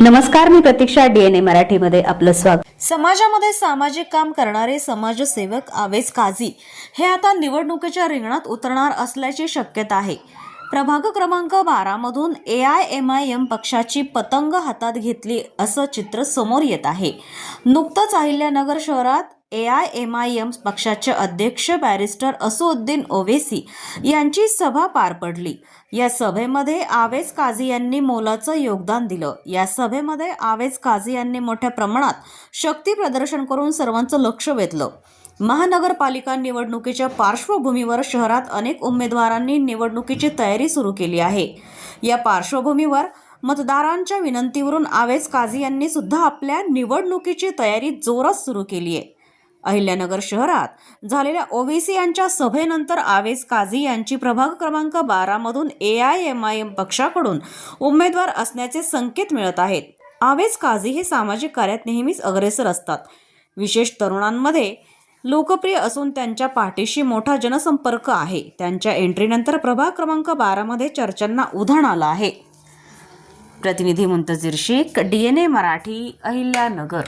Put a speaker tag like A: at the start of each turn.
A: नमस्कार मी प्रतीक्षा डीएनए मराठीमध्ये आपलं स्वागत.
B: समाजामध्ये सामाजिक काम करणारे समाजसेवक आवेज काझी हे आता निवडणुकीच्या रिंगणात उतरणार असल्याची शक्यता आहे. प्रभाग क्रमांक बारामधून A I M I M पक्षाची पतंग हातात घेतली असं चित्र समोर येत आहे. नुकतंच अहिल्यानगर शहरात A I M I M पक्षाचे अध्यक्ष बॅरिस्टर असुद्दीन ओवेसी यांची सभा पार पडली. या सभेमध्ये आवेज काझी यांनी मोलाचं योगदान दिलं. या सभेमध्ये आवेज काझी यांनी मोठ्या प्रमाणात शक्ती प्रदर्शन करून सर्वांचं लक्ष वेधलं. महानगरपालिका निवडणुकीच्या पार्श्वभूमीवर शहरात अनेक उमेदवारांनी निवडणुकीची तयारी सुरू केली आहे. या पार्श्वभूमीवर मतदारांच्या विनंतीवरून आवेज काझी यांनी सुद्धा आपल्या निवडणुकीची तयारी जोरात सुरू केली आहे. अहिल्यानगर शहरात झालेल्या ओवेसी यांच्या सभेनंतर आवेस काझी यांची प्रभाग क्रमांक बारामधून A I M I M पक्षाकडून उमेदवार असण्याचे संकेत मिळत आहेत. आवेस काझी हे सामाजिक कार्यात नेहमीच अग्रेसर असतात. विशेष तरुणांमध्ये लोकप्रिय असून त्यांच्या पाठीशी मोठा जनसंपर्क आहे. त्यांच्या एंट्रीनंतर प्रभाग क्रमांक बारामध्ये चर्चांना उधाण आलं आहे. प्रतिनिधी Muntazir Shaikh D N A Marathi Ahilyanagar.